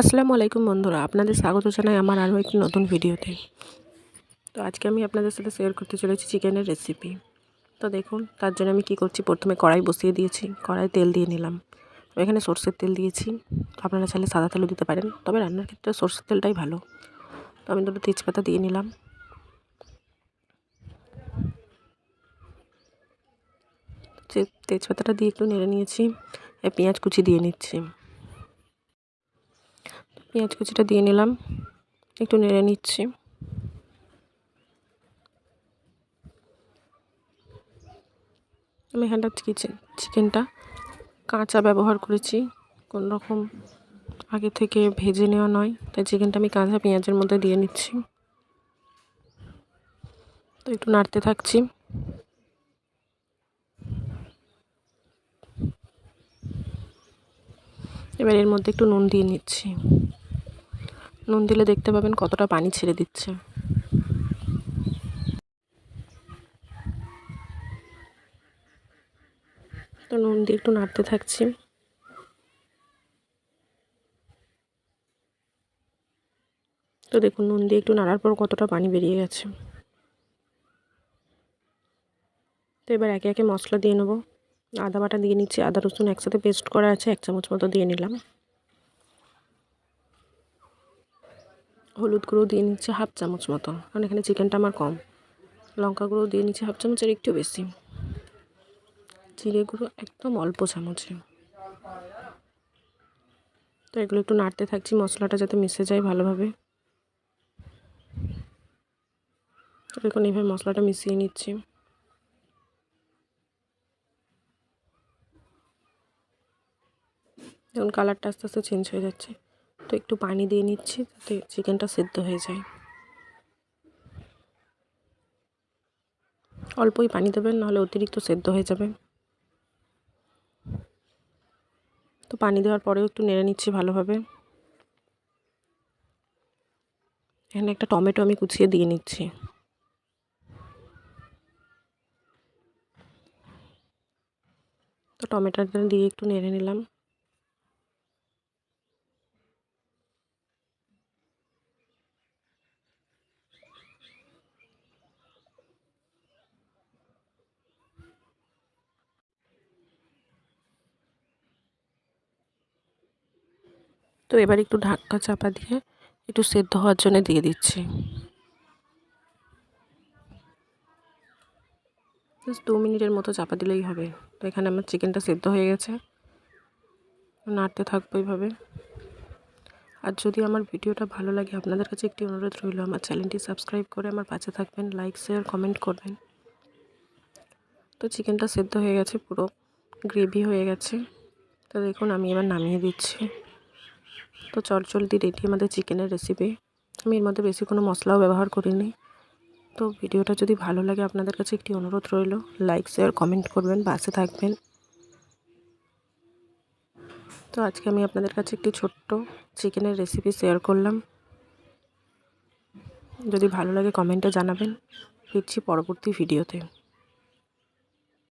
আসসালামু আলাইকুম বন্ধুরা, আপনাদের স্বাগত জানাই আমার আরও একটি নতুন ভিডিওতে। তো আজকে আমি আপনাদের সাথে শেয়ার করতে চলেছি চিকেনের রেসিপি তো দেখুন, তার জন্য আমি কি করছি, প্রথমে কড়াই বসিয়ে দিয়েছি কড়াই তেল দিয়ে নিলাম। এখানে সর্ষের তেল দিয়েছি আপনারা চাইলে সাদা তেলও দিতে পারেন, তবে রান্নার ক্ষেত্রে সর্ষের তেলটাই ভালো। তো আমি দুটো তেজপাতা দিয়ে নিলাম। তেজপাতাটা দিয়ে একটু নেড়ে নিয়েছি পেঁয়াজ কুচি দিয়ে নিচ্ছি। পেঁয়াজ কুচিটা দিয়ে নিলাম। একটু নেড়ে নিচ্ছি। আমি এখানটা চিকেন, চিকেনটা কাঁচা ব্যবহার করেছি। কোন রকম আগে থেকে ভেজে নেওয়া নয়। তাই চিকেনটা আমি কাঁচা পেঁয়াজের মধ্যে দিয়ে নিচ্ছি। তো একটু নাড়তে থাকছি। এবার এর মধ্যে একটু নুন দিয়ে নিচ্ছি। নুন দিলে দেখতে পাবেন কতটা পানি ছেড়ে দিচ্ছে। তো নুন দিয়ে একটু নাড়তে থাকছি। তো দেখুন, নুন দিয়ে একটু নাড়ার পর কতটা পানি বেরিয়ে গেছে। তো এবার একে একে মশলা দিয়ে নেব। আদা বাটা দিয়ে নিচ্ছি, আদা রসুন একসাথে পেস্ট করা আছে, এক চামচ মতো দিয়ে নিলাম। হলুদ গুঁড়ো দিয়ে নিচ্ছে হাফ চামচ মতো কারণ এখানে চিকেনটা আমার কম। লঙ্কা গুঁড়ো দিয়ে নিচ্ছে হাফ চামচের একটু বেশি। জিরে গুঁড়ো একদম অল্প চামচে। তো এগুলো একটু নাড়তে থাকছি, মশলাটা যাতে মিশে যায় ভালোভাবে। দেখুন, এইভাবে মশলাটা মিশিয়ে নিচ্ছি। দেখুন কালারটা আস্তে আস্তে চেঞ্জ হয়ে যাচ্ছে। তো একটু পানি দিয়ে নিচ্ছি যাতে চিকেনটা সেদ্ধ হয়ে যায়। অল্পই পানি দেবেন, নাহলে অতিরিক্ত সেদ্ধ হয়ে যাবে। তো পানি দেওয়ার পরেও একটু নেড়ে নিচ্ছি ভালোভাবে। এখানে একটা টমেটো আমি কুচিয়ে দিয়ে নিচ্ছি। তো টমেটোটা দিয়ে একটু নেড়ে নিলাম। তো এবার একটু ঢাকা চাপা দিয়ে একটু সেদ্ধ হওয়ার জন্য দিয়ে দিচ্ছি। দু মিনিটের মতো চাপা দিলেই হবে। তো এখানে আমার চিকেনটা সেদ্ধ হয়ে গেছে। নাড়তে থাকব এইভাবে আর যদি আমার ভিডিওটা ভালো লাগে, আপনাদের কাছে একটি অনুরোধ রইল, আমার চ্যানেলটি সাবস্ক্রাইব করে আমার পাশে থাকবেন, লাইক, শেয়ার, কমেন্ট করবেন। তো চিকেনটা সেদ্ধ হয়ে গেছে, পুরো গ্রেভি হয়ে গেছে। তো দেখুন, আমি এবার নামিয়ে দিচ্ছি। তো চটজলদি রেডি, আমাদের চিকেনের রেসিপি আমি এর মধ্যে বেশি কোনো মশলাও ব্যবহার করিনি। তো ভিডিওটা যদি ভালো লাগে, আপনাদের কাছে একটি অনুরোধ রইল লাইক শেয়ার কমেন্ট করবেন, পাশে থাকবেন। তো আজকে আমি আপনাদের কাছে একটি ছোট্ট চিকেনের রেসিপি শেয়ার করলাম। যদি ভালো লাগে কমেন্টে জানাবেন। ফিরছি পরবর্তী ভিডিওতে